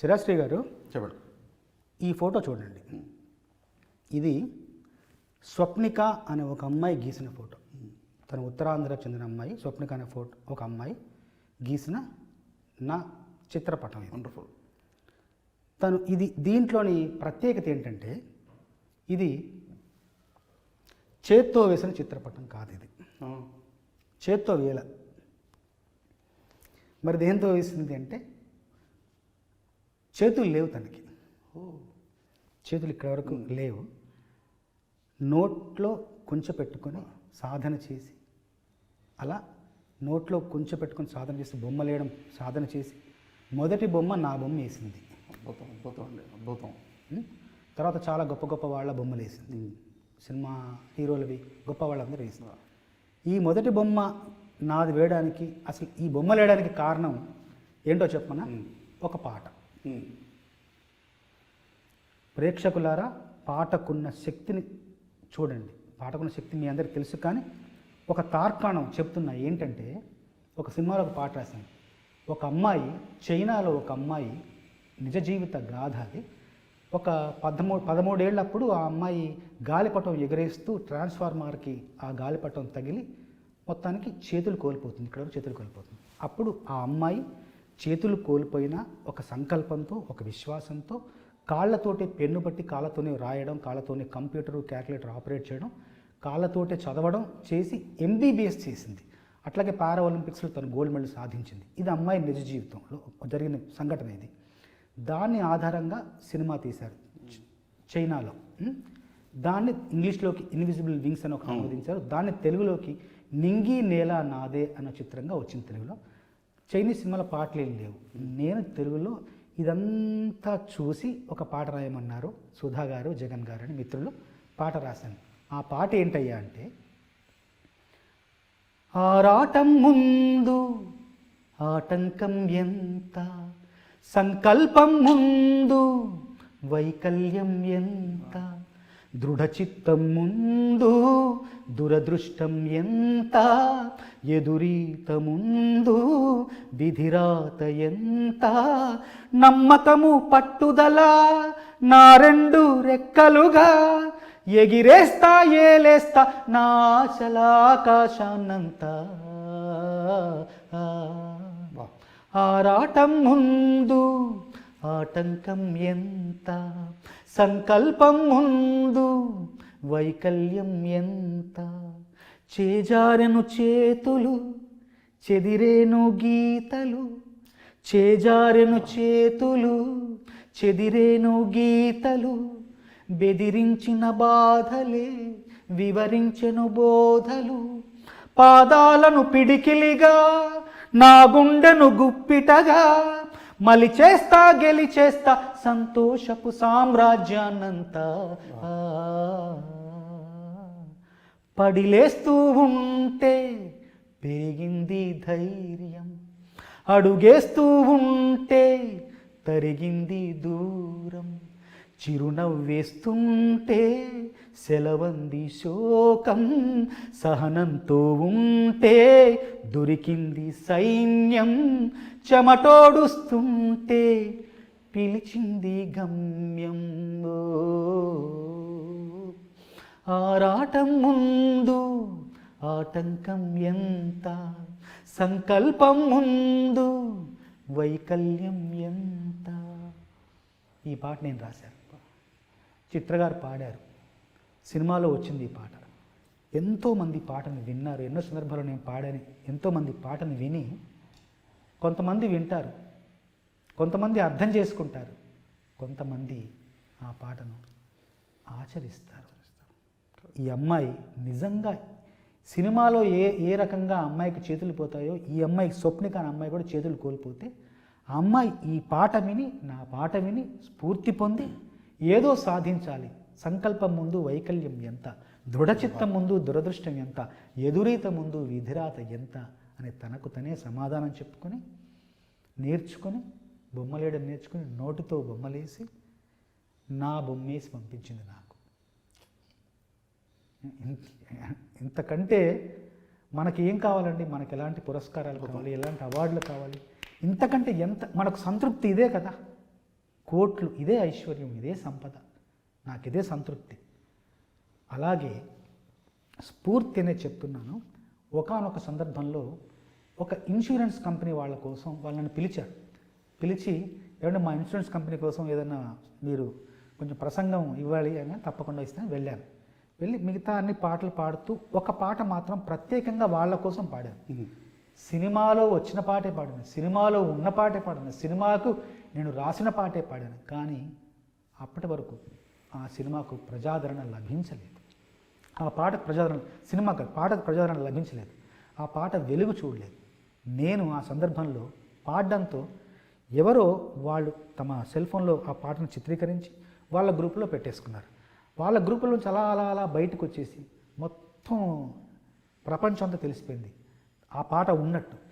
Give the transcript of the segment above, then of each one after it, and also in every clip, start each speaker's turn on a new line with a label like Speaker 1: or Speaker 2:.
Speaker 1: శిరాశ్రీ గారు
Speaker 2: చెప్పండి.
Speaker 1: ఈ ఫోటో చూడండి. ఇది స్వప్నిక అనే ఒక అమ్మాయి గీసిన ఫోటో. తను ఉత్తరాంధ్రకు చెందిన అమ్మాయి స్వప్నిక అనే ఫోటో ఒక అమ్మాయి గీసిన నా చిత్రపటం
Speaker 2: వండర్ఫుల్
Speaker 1: తను ఇది దీంట్లోని ప్రత్యేకత ఏంటంటే ఇది చేత్తో వేసిన చిత్రపటం కాదు ఇది. చేత్తో వేల. మరి దేంతో వేసింది అంటే చేతులు లేవు తనకి. చేతులు ఇక్కడ వరకు లేవు. నోట్లో కొంచెం పెట్టుకొని సాధన చేసి అలా నోట్లో కొంచెం పెట్టుకొని సాధన చేసి బొమ్మలు వేయడం సాధన చేసి మొదటి బొమ్మ నా బొమ్మ వేసింది.
Speaker 2: అద్భుతం అద్భుతం అండి అద్భుతం?
Speaker 1: తర్వాత చాలా గొప్ప గొప్ప వాళ్ళ బొమ్మలు వేసింది. సినిమా హీరోలవి గొప్ప వాళ్ళందరూ వేసింది. ఈ మొదటి బొమ్మ నాది వేయడానికి అసలు ఈ బొమ్మలు వేయడానికి కారణం ఏంటో చెప్పమన్నా ఒక పాట. ప్రేక్షకులారా పాటకున్న శక్తిని చూడండి. పాటకున్న శక్తి మీ అందరికి తెలుసు కానీ ఒక తార్కాణం చెప్తున్నా ఏంటంటే ఒక సినిమాలో ఒక పాట రాశాను. ఒక అమ్మాయి చైనాలో ఒక అమ్మాయి నిజ జీవిత గాథ అది. ఒక పదమూడు పదమూడేళ్ళప్పుడు ఆ అమ్మాయి గాలిపటం ఎగరేస్తూ ట్రాన్స్ఫార్మర్కి ఆ గాలిపటం తగిలి మొత్తానికి చేతులు కోల్పోతుంది. ఇక్కడ చేతులు కోల్పోతుంది. అప్పుడు ఆ అమ్మాయి చేతులు కోల్పోయిన ఒక సంకల్పంతో ఒక విశ్వాసంతో కాళ్ళతోటి పెన్ను బట్టి కాళ్ళతోనే రాయడం కాళ్ళతోనే కంప్యూటర్ క్యాలిక్యులేటర్ ఆపరేట్ చేయడం కాళ్ళతోటే చదవడం చేసి ఎంబీబీఎస్ చేసింది. అట్లాగే పారా ఒలింపిక్స్లో తను గోల్డ్ మెడల్ సాధించింది. ఇది అమ్మాయి నిజ జీవితంలో జరిగిన సంఘటన ఇది. దాన్ని ఆధారంగా సినిమా తీశారు. చైనాలో? దాన్ని ఇంగ్లీష్లోకి ఇన్విజిబుల్ వింగ్స్ అని ఒక అనువదించారు దాన్ని తెలుగులోకి నింగి నేల నాదే అన్న చిత్రంగా వచ్చింది తెలుగులో. చైనీస్ సినిమాలో పాటలు ఏం లేవు. నేను తెలుగులో ఇదంతా చూసి ఒక పాట రాయమన్నారు సుధా గారు జగన్ గారు అని మిత్రులు. పాట రాశాను. ఆ పాట ఏంటయ్యా అంటే ఆరాటం ముందు ఆటంకం ఎంత సంకల్పం ముందు వైకల్యం ఎంత దృఢచిత్తం ముందు దురదృష్టం ఎంత ఎదురీత ముందు విధిరాత ఎంత నమ్మకము పట్టుదల నా రెండు రెక్కలుగా ఎగిరేస్తా ఏలేస్తా నా ఆశలాకాశాన్నంతా. ఆరాటం ముందు ఆటంకం ఎంత? సంకల్పం ముందు వైకల్యం ఎంత? చేజారెను చేతులు చెదిరేను గీతలు చేజారెను చేతులు చెదిరేను గీతలు బెదిరించిన బాధలే వివరించెను బోధలు. పాదాలను పిడికిలిగా నా గుండెను గుప్పిటగా మలిచేస్తా గెలిచేస్తా సంతోషపు సామ్రాజ్యాన్నంతా పడిలేస్తూ ఉంటే పెరిగింది ధైర్యం. అడుగేస్తూ ఉంటే తరిగింది దూరం. చిరునవ్వేస్తుంటే సెలవంది శోకం సహనంతో ఉంటే దొరికింది సైన్యం చెమటోడుస్తుంటే పిలిచింది గమ్యం. ఆరాటం ముందు ఆటంకం ఎంత సంకల్పం ముందు వైకల్యం ఎంత. ఈ పాట నేను రాశాను. చిత్రగారు పాడారు. సినిమాలో వచ్చింది ఈ పాట. ఎంతోమంది పాటను విన్నారు. ఎన్నో సందర్భాలు నేను పాడాను. ఎంతోమంది పాటను విని కొంతమంది వింటారు. కొంతమంది అర్థం చేసుకుంటారు. కొంతమంది ఆ పాటను ఆచరిస్తారు. ఈ అమ్మాయి నిజంగా సినిమాలో ఏ ఏ రకంగా అమ్మాయికి చేతులు పోతాయో ఈ అమ్మాయి స్వప్నిక అనే అమ్మాయి కూడా చేతులు కోల్పోతే ఆ అమ్మాయి ఈ పాట విని నా పాట విని స్ఫూర్తి పొంది ఏదో సాధించాలి. సంకల్పం ముందు వైకల్యం ఎంత? దృఢచిత్తం ముందు దురదృష్టం ఎంత? ఎదురీత ముందు విధిరాత ఎంత? అని తనకు తనే సమాధానం చెప్పుకొని నేర్చుకొని బొమ్మలేయడం నేర్చుకుని నోటితో బొమ్మలేసి నా బొమ్మేసి పంపించింది నాకు. ఇంతకంటే మనకి ఏం కావాలండి? మనకి ఎలాంటి పురస్కారాలు కావాలి? ఎలాంటి అవార్డులు కావాలి? ఇంతకంటే ఎంత? మనకు సంతృప్తి ఇదే కదా. కోట్లు ఇదే ఐశ్వర్యం ఇదే సంపద. నాకు ఇదే సంతృప్తి. అలాగే స్ఫూర్తి అనే చెప్తున్నాను. ఒకానొక సందర్భంలో ఒక ఇన్సూరెన్స్ కంపెనీ వాళ్ళ కోసం వాళ్ళని పిలిచారు. పిలిచి ఏమంటే మా ఇన్సూరెన్స్ కంపెనీ కోసం ఏదైనా మీరు కొంచెం ప్రసంగం ఇవ్వాలి అని తప్పకుండా ఇస్తాను వెళ్ళాను. వెళ్ళి మిగతా అన్ని పాటలు పాడుతూ ఒక పాట మాత్రం ప్రత్యేకంగా వాళ్ళ కోసం పాడాను. సినిమాలో వచ్చిన పాటే పాడాను. సినిమాలో ఉన్న పాటే పాడాను. సినిమాకు నేను రాసిన పాటే పాడాను కానీ అప్పటి వరకు ఆ సినిమాకు ప్రజాదరణ లభించలేదు. ఆ పాటకు ప్రజాదరణ సినిమా కాదు పాటకు ప్రజాదరణ లభించలేదు. ఆ పాట వెలుగు చూడలేదు. నేను ఆ సందర్భంలో పాడడంతో ఎవరో వాళ్ళు తమ సెల్ ఫోన్లో ఆ పాటను చిత్రీకరించి వాళ్ళ గ్రూపులో పెట్టేసుకున్నారు. వాళ్ళ గ్రూపులో నుంచి అలా అలా అలా బయటకు వచ్చేసి మొత్తం ప్రపంచం అంతా తెలిసిపోయింది. ఆ పాట ఉన్నట్టు.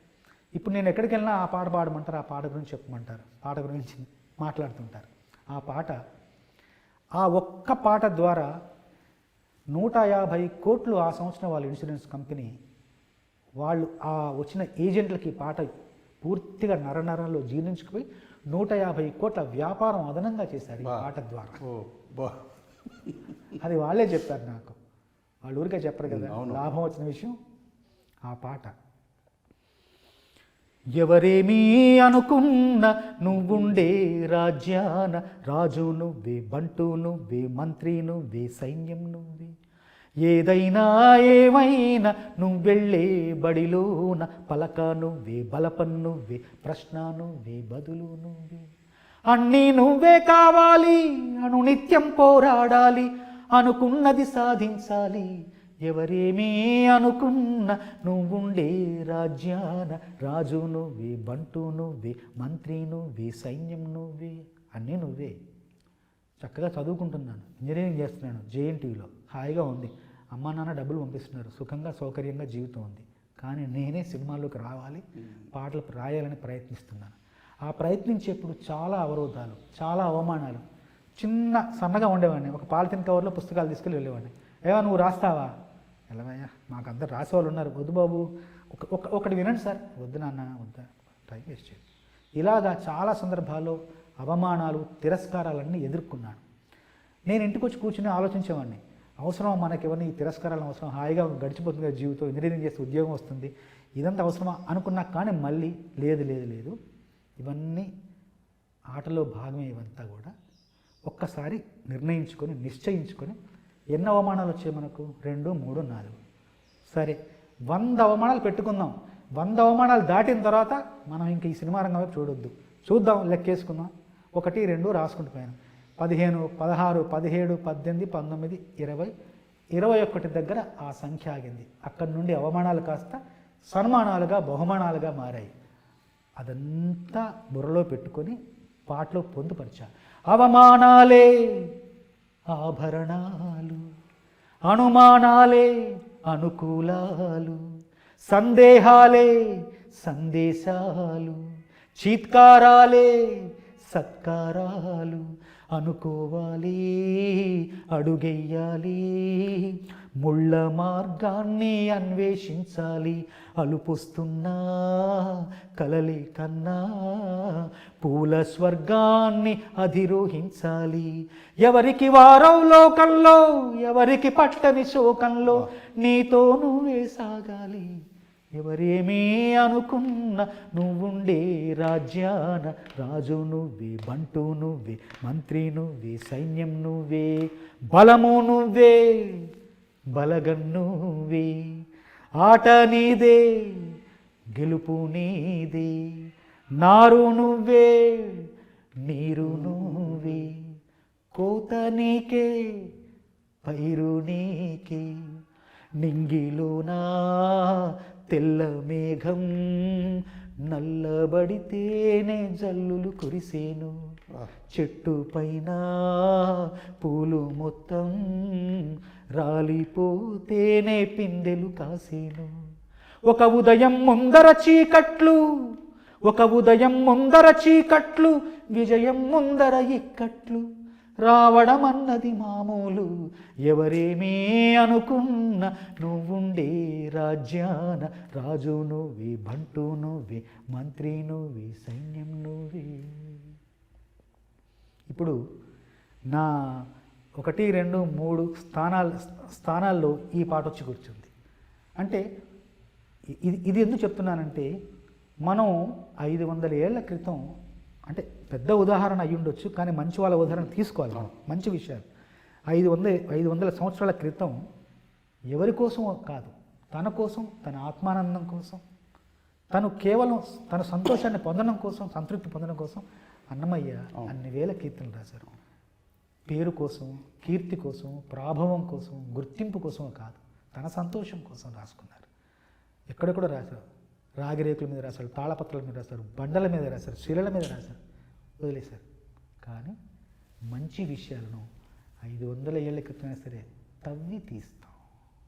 Speaker 1: ఇప్పుడు నేను ఎక్కడికి వెళ్ళినా ఆ పాట పాడమంటారు ఆ పాట గురించి చెప్పమంటారు పాట గురించి మాట్లాడుతుంటారు. ఆ పాట ఆ ఒక్క పాట ద్వారా నూట యాభై కోట్లు ఆ సంవత్సరం వాళ్ళ ఇన్సూరెన్స్ కంపెనీ వాళ్ళు ఆ వచ్చిన ఏజెంట్లకి పాట పూర్తిగా నరనరంలో జీర్ణించుకుపోయి నూట యాభై కోట్ల వ్యాపారం అదనంగా చేశారు ఈ. పాట ద్వారా. అది వాళ్ళే చెప్పారు నాకు. వాళ్ళు ఊరికే చెప్పరు కదా. లాభం వచ్చిన విషయం ఆ పాట. ఎవరేమీ అనుకున్న నువ్వుండే రాజ్యాన రాజు నువ్వే బంటు నువ్వే మంత్రి నువ్వే సైన్యం నువ్వే. ఏదైనా ఏమైనా నువ్వెళ్ళే బడిలోన పలక నువ్వే బలపన్ నువ్వే ప్రశ్న నువ్వే బదులు నువ్వే. అన్నీ నువ్వే కావాలి అను నిత్యం పోరాడాలి అనుకున్నది సాధించాలి ఎవరేమీ అనుకున్న నువ్వుండే రాజ్యాన రాజు నువ్వే బంటు నువ్వే మంత్రి నువ్వే సైన్యం నువ్వే అన్నీ నువ్వే. చక్కగా చదువుకుంటున్నాను. ఇంజనీరింగ్ చేస్తున్నాను జేఎన్టీలో హాయిగా ఉంది. అమ్మ నాన్న డబ్బులు పంపిస్తున్నారు. సుఖంగా సౌకర్యంగా జీవితం ఉంది. కానీ నేనే సినిమాల్లోకి రావాలి పాటలు రాయాలని ప్రయత్నిస్తున్నాను. ఆ ప్రయత్నించేప్పుడు చాలా అవరోధాలు చాలా అవమానాలు. చిన్న సన్నగా ఉండేవాడిని. ఒక పాలిథిన్ కవర్లో పుస్తకాలు తీసుకెళ్ళి వెళ్ళేవాడిని. ఏవా నువ్వు రాస్తావా? ఎలావయ్యా మాకు అందరు రాసేవాళ్ళు ఉన్నారు వద్దు బాబు. ఒక ఒకటి వినండి సార్. వద్దు నాన్న వద్దా. టైం వేస్ట్ చేయండి. ఇలాగా చాలా సందర్భాల్లో అవమానాలు తిరస్కారాలన్నీ ఎదుర్కొన్నాను. నేను ఇంటికి వచ్చి కూర్చుని ఆలోచించేవాడిని. అవసరం మనకి ఎవరిని ఈ తిరస్కారాలు అవసరం. హాయిగా గడిచిపోతుంది కదా జీవితం. ఇంజనీరింగ్ చేస్తే ఉద్యోగం వస్తుంది. ఇదంతా అవసరమా అనుకున్నా కానీ మళ్ళీ లేదు లేదు లేదు. ఇవన్నీ ఆటలో భాగమే ఇవంతా కూడా ఒక్కసారి నిర్ణయించుకొని నిశ్చయించుకొని ఎన్ని అవమానాలు వచ్చాయి మనకు? రెండు మూడు నాలుగు. సరే వంద అవమానాలు పెట్టుకుందాం. వంద అవమానాలు దాటిన తర్వాత మనం ఇంక ఈ సినిమా రంగం వైపు చూడొద్దు. చూద్దాం లెక్కేసుకుందాం. ఒకటి రెండు రాసుకుంటూ పోయాను. పదిహేను పదహారు పదిహేడు పద్దెనిమిది పంతొమ్మిది ఇరవై ఇరవై ఒకటి దగ్గర ఆ సంఖ్య ఆగింది. అక్కడి నుండి అవమానాలు కాస్త సన్మానాలుగా బహుమానాలుగా మారాయి. అదంతా బుర్రలో పెట్టుకొని పాటలో పొందుపరిచా. అవమానాలే! ఆభరణాలు అనుమానాలే అనుకూలాలు సందేహాలే సందేశాలు చీత్కారాలే సత్కారాలు అనుకోవాలి అడుగెయ్యాలి ముళ్ళ మార్గాన్ని అన్వేషించాలి. అలుపుస్తున్నా కలలే కన్నా పూల స్వర్గాన్ని అధిరోహించాలి. ఎవరికి వారం లోకంలో ఎవరికి పట్టని శోకంలో నీతో నువ్వే సాగాలి. ఎవరేమీ అనుకున్న నువ్వుండే రాజ్యాన రాజు నువ్వే బంటు నువ్వే మంత్రి నువ్వే సైన్యం నువ్వే బలము నువ్వే. బలగం ఆట నీదే గెలుపు నీదే. నారు నువ్వే నీరు నువ్వే. కోత నీకే పైరు నీకే. నింగిలోనా తెల్ల మేఘం నల్లబడితేనే జల్లులు కురిసేను. చెట్టు పైన పూలు మొత్తం రాలిపోతేనే పిందెలు కాసేను. ఒక ఉదయం ముందర చీకట్లు ఒక ఉదయం ముందర చీకట్లు విజయం ముందర ఇక్కట్లు. రావడమన్నది మామూలు. ఎవరేమీ అనుకున్న నువ్వుండే రాజ్యాన రాజు నువ్వే భంటు నువ్వే మంత్రి నువ్వే సైన్యం నువ్వే. ఇప్పుడు నా ఒకటి రెండు మూడు స్థానాలు స్థానాల్లో ఈ పాట వచ్చి కూర్చుంది. అంటే ఇది ఇది ఎందుకు చెప్తున్నానంటే మనం ఐదు వందల ఏళ్ళ క్రితం అంటే పెద్ద ఉదాహరణ అయ్యి ఉండొచ్చు కానీ మంచి వాళ్ళ ఉదాహరణ తీసుకోవాలి మనం. మంచి విషయాలు. ఐదు వందల ఐదు వందల సంవత్సరాల క్రితం ఎవరి కోసం కాదు తన కోసం తన ఆత్మానందం కోసం తను కేవలం తన సంతోషాన్ని పొందడం కోసం సంతృప్తి పొందడం కోసం అన్నమయ్య అన్ని వేల కీర్తనలు రాశారు. పేరు కోసం కీర్తి కోసం ప్రాభవం కోసం గుర్తింపు కోసం కాదు తన సంతోషం కోసం రాసుకున్నారు. ఎక్కడెక్కడ రాశారు. రాగిరేకుల మీద రాశారు తాళపత్రాల మీద రాశారు బండల మీద రాశారు శిలల మీద రాశారు వదిలేశారు. కానీ మంచి విషయాలను ఐదు వందల ఏళ్ళ క్రితమైనా సరే తవ్వి తీస్తాం.